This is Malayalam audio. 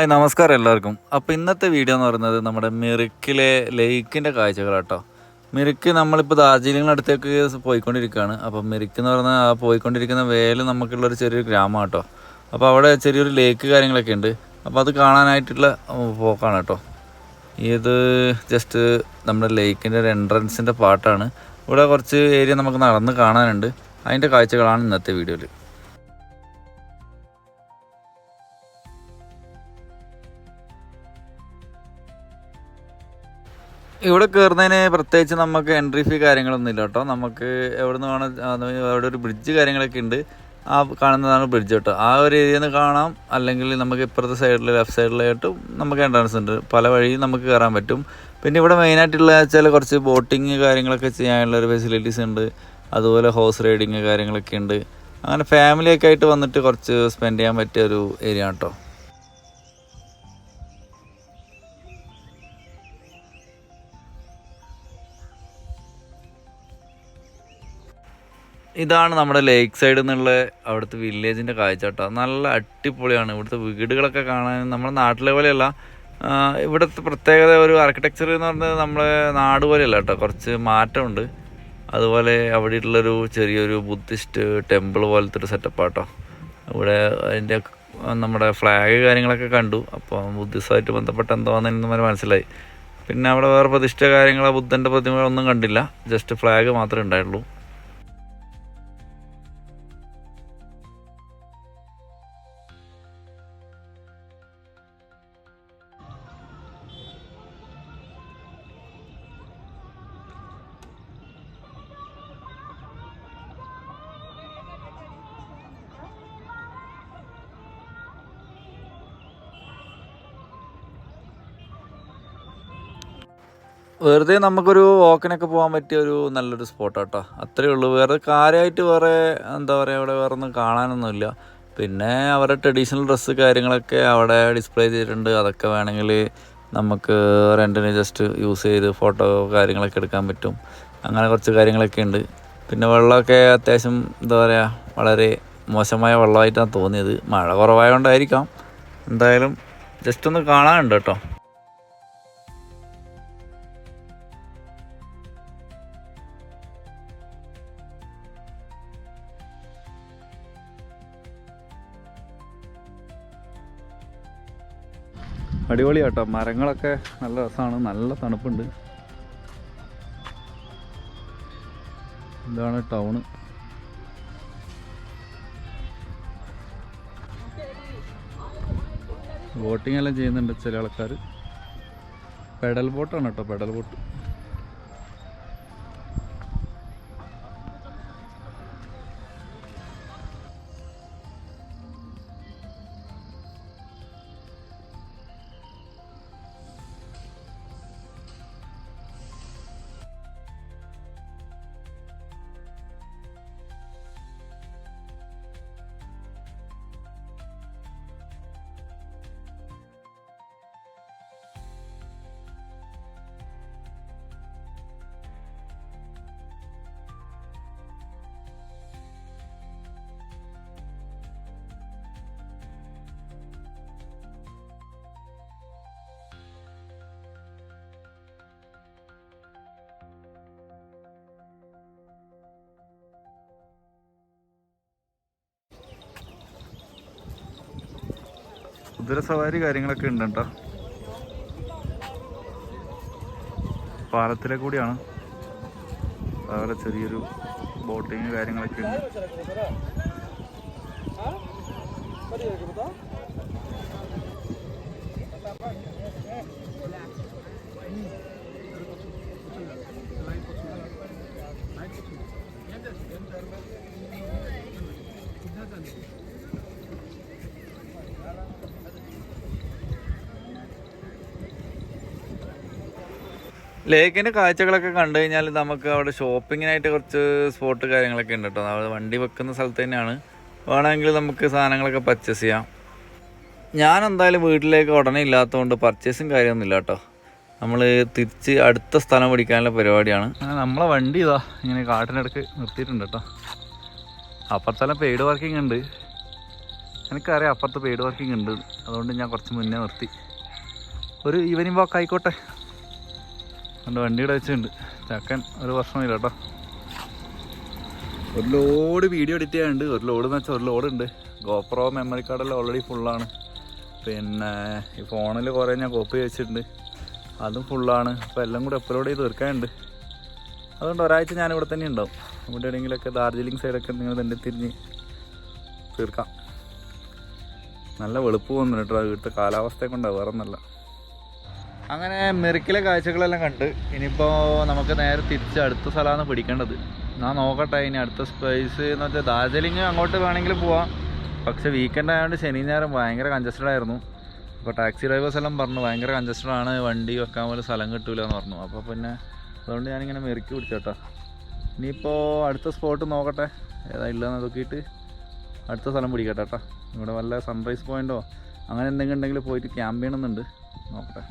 ഹായ് നമസ്കാരം എല്ലാവർക്കും. അപ്പോൾ ഇന്നത്തെ വീഡിയോ എന്ന് പറയുന്നത് നമ്മുടെ മിറുക്കിലെ ലേക്കിന്റെ കാഴ്ചകളാട്ടോ. മിറുക്ക് നമ്മളിപ്പോൾ ദാർജിലിങ്ങിനടുത്തേക്ക് പോയിക്കൊണ്ടിരിക്കുകയാണ്. അപ്പോൾ മിറുക്ക് എന്ന് പറഞ്ഞാൽ ആ പോയിക്കൊണ്ടിരിക്കുന്ന വേൽ നമുക്കുള്ളൊരു ചെറിയൊരു ഗ്രാമം കേട്ടോ അപ്പോൾ അവിടെ ചെറിയൊരു ലേക്ക് കാര്യങ്ങളൊക്കെ ഉണ്ട്. അപ്പോൾ അത് കാണാനായിട്ടുള്ള പോക്കാണ് കേട്ടോ ഇത് ജസ്റ്റ് നമ്മുടെ ലേക്കിന്റെ ഒരു എൻട്രൻസിന്റെ പാട്ടാണ് ഇവിടെ കുറച്ച് ഏരിയ നമുക്ക് നടന്ന് കാണാനുണ്ട്. അതിന്റെ കാഴ്ചകളാണ് ഇന്നത്തെ വീഡിയോയിൽ ഇവിടെ കയറുന്നതിന് പ്രത്യേകിച്ച് നമുക്ക് എൻട്രി ഫീ കാര്യങ്ങളൊന്നും ഇല്ല കേട്ടോ. നമുക്ക് എവിടെ നിന്ന് വേണം അവിടെ ഒരു ബ്രിഡ്ജ് കാര്യങ്ങളൊക്കെ ഉണ്ട്. ആ കാണുന്നതാണ് ബ്രിഡ്ജ് കേട്ടോ. ആ ഒരു ഏരിയയിൽ നിന്ന് കാണാം. അല്ലെങ്കിൽ നമുക്ക് ഇപ്പുറത്തെ സൈഡിൽ ലെഫ്റ്റ് സൈഡിലായിട്ടും നമുക്ക് എൻട്രൻസ് ഉണ്ട്. പല വഴിയും നമുക്ക് കയറാൻ പറ്റും. പിന്നെ ഇവിടെ മെയിനായിട്ടുള്ള വെച്ചാൽ കുറച്ച് ബോട്ടിങ് കാര്യങ്ങളൊക്കെ ചെയ്യാനുള്ള ഒരു ഫെസിലിറ്റീസ് ഉണ്ട്. അതുപോലെ ഹോഴ്സ് റൈഡിങ് കാര്യങ്ങളൊക്കെ ഉണ്ട്. അങ്ങനെ ഫാമിലിയൊക്കെ ആയിട്ട് വന്നിട്ട് കുറച്ച് സ്പെൻഡ് ചെയ്യാൻ പറ്റിയ ഒരു ഏരിയ കേട്ടോ. ഇതാണ് നമ്മുടെ ലേക്ക് സൈഡിൽ നിന്നുള്ള അവിടുത്തെ വില്ലേജിന്റെ കാഴ്ച നല്ല അടിപൊളിയാണ്. ഇവിടുത്തെ വീടുകളൊക്കെ കാണാൻ നമ്മുടെ നാട്ടിലെ പോലെയല്ല. ഇവിടുത്തെ പ്രത്യേകത ഒരു ആർക്കിടെക്ചർ എന്ന് പറഞ്ഞാൽ നമ്മളെ നാട് പോലെയല്ല കേട്ടോ. കുറച്ച് മാറ്റമുണ്ട്. അതുപോലെ അവിടെ അവിടെയുള്ളൊരു ചെറിയൊരു ബുദ്ധിസ്റ്റ് ടെമ്പിൾ പോലത്തെ ഒരു സെറ്റപ്പ് കേട്ടോ ഇവിടെ അതിന്റെ നമ്മുടെ ഫ്ലാഗ് കാര്യങ്ങളൊക്കെ കണ്ടു. അപ്പോൾ ബുദ്ധിസമായിട്ട് ബന്ധപ്പെട്ട എന്താണെന്ന് നമുക്ക് മനസ്സിലായി. പിന്നെ അവിടെ വേറെ പ്രതിഷ്ഠ കാര്യങ്ങളോ ബുദ്ധന്റെ പ്രതിമകളൊന്നും കണ്ടില്ല. ജസ്റ്റ് ഫ്ലാഗ് മാത്രമേ ഉണ്ടായിട്ടുള്ളൂ വെറുതെ നമുക്കൊരു വോക്കിനൊക്കെ പോകാൻ പറ്റിയ ഒരു നല്ലൊരു സ്പോട്ട് കേട്ടോ അത്രയേ ഉള്ളൂ. വേറെ കാര്യമായിട്ട് വേറെ എന്താ പറയുക അവിടെ വേറെ ഒന്നും കാണാനൊന്നുമില്ല. പിന്നെ അവരുടെ ട്രഡീഷണൽ ഡ്രസ്സ് കാര്യങ്ങളൊക്കെ അവിടെ ഡിസ്പ്ലേ ചെയ്തിട്ടുണ്ട്. അതൊക്കെ വേണമെങ്കിൽ നമുക്ക് റെന്റിന് ജസ്റ്റ് യൂസ് ചെയ്ത് ഫോട്ടോ കാര്യങ്ങളൊക്കെ എടുക്കാൻ പറ്റും. അങ്ങനെ കുറച്ച് കാര്യങ്ങളൊക്കെ ഉണ്ട്. പിന്നെ വെള്ളമൊക്കെ അത്യാവശ്യം എന്താ പറയുക വളരെ മോശമായ വെള്ളമായിട്ടാണ് തോന്നിയത്. മഴ കുറവായതുകൊണ്ടായിരിക്കാം എന്തായാലും ജസ്റ്റ് ഒന്ന് കാണാനുണ്ട് കേട്ടോ അടിപൊളി കേട്ടോ മരങ്ങളൊക്കെ നല്ല രസമാണ് നല്ല തണുപ്പുണ്ട്. ഇതാണ് ടൗണ്. ബോട്ടിംഗ് എല്ലാം ചെയ്യുന്നുണ്ട് ചില ആൾക്കാർ പെഡൽ ബോട്ടാണ് കേട്ടോ പെഡൽ ബോട്ട്. കുതിര സവാരി കാര്യങ്ങളൊക്കെ ഉണ്ട് കേട്ടോ പാലത്തിലെ കൂടിയാണ്. അതുപോലെ ചെറിയൊരു ബോട്ടിങ് കാര്യങ്ങളൊക്കെ ഉണ്ട്. ലേക്കിന്റെ കാഴ്ചകളൊക്കെ കണ്ടു കഴിഞ്ഞാൽ നമുക്ക് അവിടെ ഷോപ്പിങ്ങിനായിട്ട് കുറച്ച് സ്പോട്ട് കാര്യങ്ങളൊക്കെ ഉണ്ട് കേട്ടോ അവിടെ വണ്ടി വെക്കുന്ന സ്ഥലത്ത് തന്നെയാണ്. വേണമെങ്കിൽ നമുക്ക് സാധനങ്ങളൊക്കെ പർച്ചേസ് ചെയ്യാം. ഞാൻ എന്തായാലും വീട്ടിലേക്ക് ഉടനെ ഇല്ലാത്തതുകൊണ്ട് പർച്ചേസും കാര്യമൊന്നും ഇല്ല കേട്ടോ നമ്മൾ തിരിച്ച് അടുത്ത സ്ഥലം പിടിക്കാനുള്ള പരിപാടിയാണ്. നമ്മളെ വണ്ടി ഇതാ ഇങ്ങനെ കാട്ടിനടുക്ക് നിർത്തിയിട്ടുണ്ട് കേട്ടോ അപ്പുറത്തെല്ലാം പെയ്ഡ് വർക്കിംഗ് ഉണ്ട്. എനിക്കറിയാം അപ്പുറത്ത് പെയ്ഡ് വർക്കിംഗ് ഉണ്ട്. അതുകൊണ്ട് ഞാൻ കുറച്ച് മുന്നേ നിർത്തി. ഒരു ഈവനിങ് വാക്ക് ആയിക്കോട്ടെ. എന്റെ വണ്ടിയുടെ വെച്ചിട്ടുണ്ട്. ചക്കൻ ഒരു പ്രശ്നമില്ല കേട്ടോ. ഒരു ലോഡ് വീഡിയോ എഡിറ്റ് ചെയ്യാനുണ്ട്. ഒരു ലോഡ് എന്ന് വെച്ചാൽ ഒരു ലോഡ് ഉണ്ട്. ഗോപ്രോ മെമ്മറി കാർഡെല്ലാം ഓൾറെഡി ഫുള്ളാണ് പിന്നെ ഈ ഫോണിൽ കുറേ ഞാൻ കോപ്പി വെച്ചിട്ടുണ്ട്. അതും ഫുള്ളാണ് അപ്പോൾ എല്ലാം കൂടി അപ്ലോഡ് ചെയ്ത് തീർക്കാനുണ്ട്. അതുകൊണ്ട് ഒരാഴ്ച ഞാൻ ഇവിടെ തന്നെ ഉണ്ടാവും. ഇവിടെ എവിടെയെങ്കിലുമൊക്കെ ദാർജിലിംഗ് സൈഡൊക്കെ നിങ്ങൾ തന്നെ തിരിഞ്ഞ് തീർക്കാം. നല്ല വെളുപ്പ് പോകുന്നു കേട്ടോ. ഇവിടുത്തെ കാലാവസ്ഥയെ കൊണ്ടാണ് വേറെ ഒന്നല്ല അങ്ങനെ മെറിക്കിലെ കാഴ്ചകളെല്ലാം കണ്ട് ഇനിയിപ്പോൾ നമുക്ക് നേരെ തിരിച്ച് അടുത്ത സ്ഥലമാണ് പിടിക്കേണ്ടത്. ഞാൻ നോക്കട്ടെ ഇനി അടുത്ത സ്പേസ് എന്ന് വെച്ചാൽ ദാർജിലിംഗ് അങ്ങോട്ട് വേണമെങ്കിൽ പോവാം. പക്ഷേ വീക്കെൻഡ് ആയതുകൊണ്ട് ശനി ഞായറും ഭയങ്കര കൺജസ്റ്റഡ് ആയിരുന്നു. അപ്പോൾ ടാക്സി ഡ്രൈവേഴ്സ് എല്ലാം പറഞ്ഞു ഭയങ്കര കൺജസ്റ്റഡ് ആണ് വണ്ടി വെക്കാൻ പോലും സ്ഥലം കിട്ടൂല എന്ന് പറഞ്ഞു. അപ്പോൾ പിന്നെ അതുകൊണ്ട് ഞാനിങ്ങനെ മെറിക്ക് പിടിച്ചേട്ടാ ഇനിയിപ്പോൾ അടുത്ത സ്പോട്ട് നോക്കട്ടെ ഏതാ ഇല്ലയെന്ന് നോക്കിയിട്ട് അടുത്ത സ്ഥലം പിടിക്കട്ടെ കേട്ടോ. ഇവിടെ വല്ല സൺറൈസ് പോയിന്റോ അങ്ങനെ എന്തെങ്കിലും ഉണ്ടെങ്കിൽ പോയിട്ട് ക്യാമ്പ് ചെയ്യണമെന്നുണ്ട്. നോക്കട്ടെ.